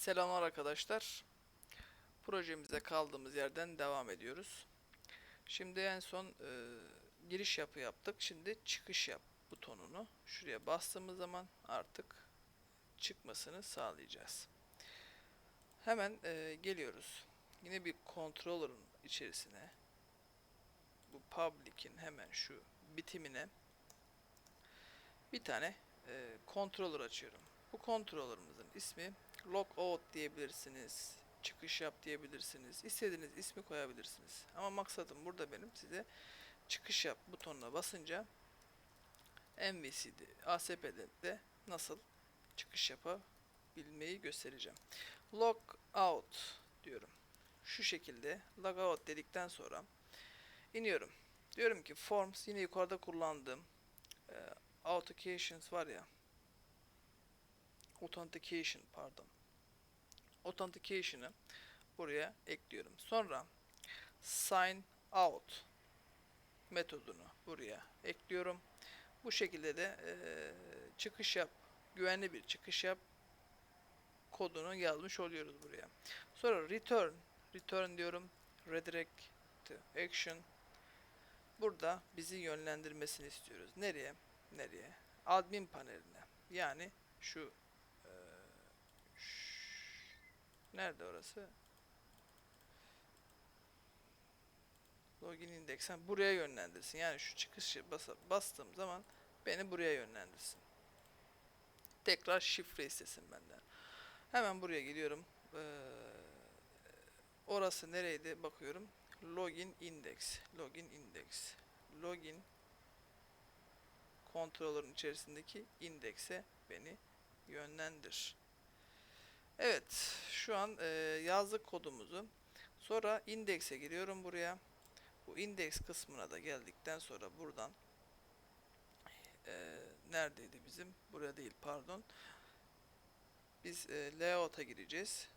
Selamlar arkadaşlar. Projemize kaldığımız yerden devam ediyoruz. Şimdi en son e, giriş yapı yaptık. Şimdi çıkış yap butonunu şuraya bastığımız zaman artık çıkmasını sağlayacağız. Hemen e, geliyoruz. Yine bir controller'ın içerisine bu public'in hemen şu bitimine bir tane e, controller açıyorum. Bu controller'ımızın ismi logout diyebilirsiniz, çıkış yap diyebilirsiniz, istediğiniz ismi koyabilirsiniz. Ama maksadım burada benim size çıkış yap butonuna basınca MVC'de, ASP'de de nasıl çıkış yapabilmeyi göstereceğim. Log out diyorum. Şu şekilde log out dedikten sonra iniyorum. Diyorum ki forms yine yukarıda kullandığım e, authentications var ya authentication pardon authentication'ı buraya ekliyorum. Sonra sign out metodunu buraya ekliyorum. Bu şekilde de eee, çıkış yap, güvenli bir çıkış yap kodunu yazmış oluyoruz buraya. Sonra return, return diyorum, redirect to action. Burada bizi yönlendirmesini istiyoruz. Nereye? Nereye? Admin paneline. Yani şu nerede orası? Login indeksen buraya yönlendirsin. Yani şu çıkışı basa, bastığım zaman beni buraya yönlendirsin. Tekrar şifre istesin benden. Hemen buraya gidiyorum. Eee, orası nereydi bakıyorum. Login index. Login index. Login controller'ın içerisindeki indekse beni yönlendir. Evet, şu an eee, yazdık kodumuzu. Sonra indekse giriyorum buraya. Bu indeks kısmına da geldikten sonra buradan eee, neredeydi bizim? Buraya değil, pardon. Biz eee, layout'a gireceğiz.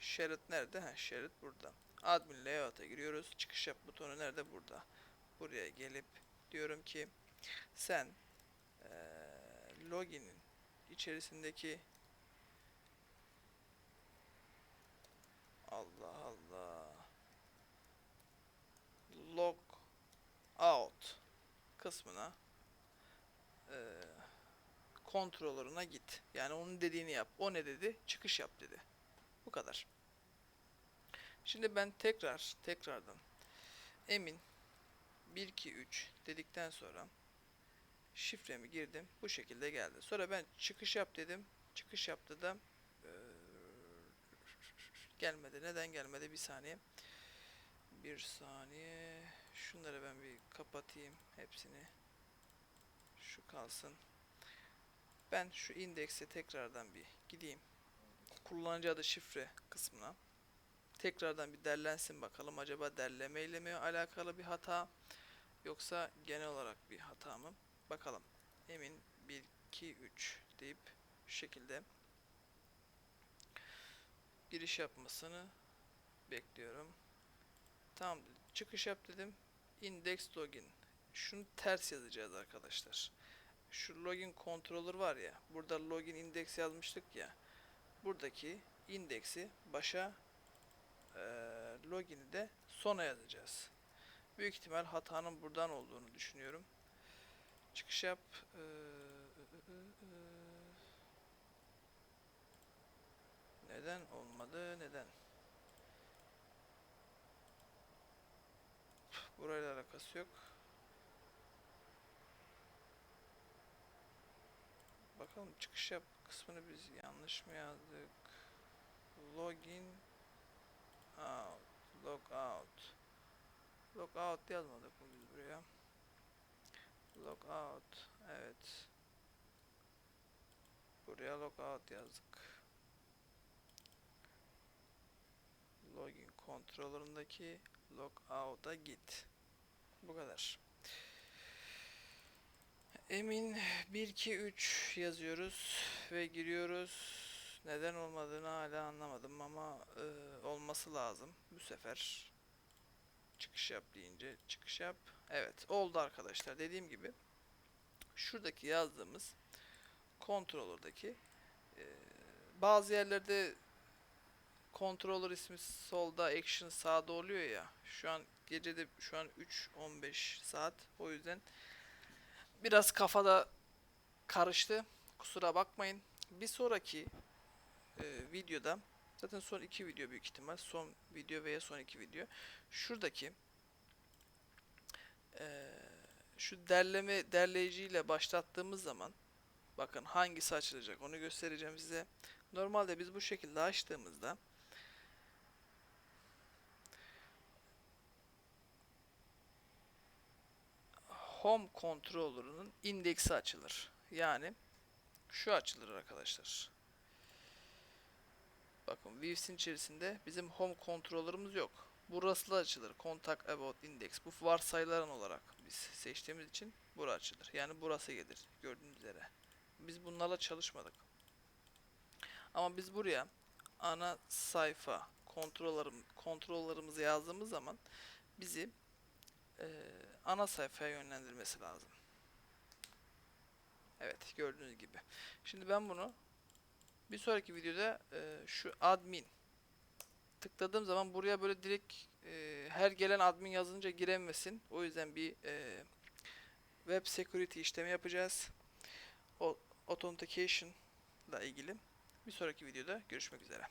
Shared nerede? Ha, shared burada. Admin layout'a giriyoruz. Çıkış yap butonu nerede? Burada. Buraya gelip diyorum ki sen eee login'in içerisindeki Allah Allah log out kısmına eee controller'ına git. Yani onun dediğini yap. O ne dedi? Çıkış yap dedi. Bu kadar. Şimdi ben tekrar tekrardan emin 1 2 3 dedikten sonra şifremi girdim. Bu şekilde geldi. Sonra ben çıkış yap dedim. Çıkış yaptı da gelmedi. Neden gelmedi? Bir saniye. Bir saniye. Şunları ben bir kapatayım. Hepsini. Şu kalsın. Ben şu indekse tekrardan bir gideyim. Kullanıcı adı şifre kısmına. Tekrardan bir derlensin bakalım. Acaba derlemeyle mi alakalı bir hata yoksa genel olarak bir hata mı? Bakalım. Emin 1 2 3 deyip şu şekilde giriş yapmasını bekliyorum. Tamam çıkış yap dedim. Index login. Şunu ters yazacağız arkadaşlar. Şu login controller var ya. Burada login index yazmıştık ya. Buradaki indeksi başa eee login'i de sona yazacağız. Büyük ihtimal hatanın buradan olduğunu düşünüyorum. Çıkış yap. Eee, neden olmadı? Neden? Burayla alakası yok. Bakalım çıkış yap kısmını biz yanlış mı yazdık? Login out, log out. Log out yazmadık mı biz buraya? Log out, evet. Buraya log out yazdık. Login controller'ındaki log out'a git. Bu kadar. Emin 1 2 3 yazıyoruz ve giriyoruz. Neden olmadığını hala anlamadım ama e, olması lazım bu sefer. Çıkış yap deyince çıkış yap. Evet oldu arkadaşlar dediğim gibi. Şuradaki yazdığımız controller'daki e, bazı yerlerde controller ismi solda, action sağda oluyor ya. Şu an gecede şu an 3.15 saat. O yüzden biraz kafada karıştı. Kusura bakmayın. Bir sonraki e, videoda zaten son iki video büyük ihtimal son video veya son iki video şuradaki e, şu derleme derleyiciyle başlattığımız zaman bakın hangisi açılacak onu göstereceğim size. Normalde biz bu şekilde açtığımızda Home Controller'ının indeksi açılır. Yani şu açılır arkadaşlar. Bakın Views'in içerisinde bizim Home Controller'ımız yok. Burası da açılır. Contact About Index. Bu varsayılan olarak biz seçtiğimiz için bura açılır. Yani burası gelir gördüğünüz üzere. Biz bunlarla çalışmadık. Ama biz buraya ana sayfa kontrollerim, kontrollerimizi yazdığımız zaman bizi eee, ana sayfaya yönlendirmesi lazım. Evet gördüğünüz gibi. Şimdi ben bunu bir sonraki videoda eee, şu admin tıkladığım zaman buraya böyle direkt eee, her gelen admin yazınca giremesin. O yüzden bir eee, web security işlemi yapacağız. O authentication ile ilgili. Bir sonraki videoda görüşmek üzere.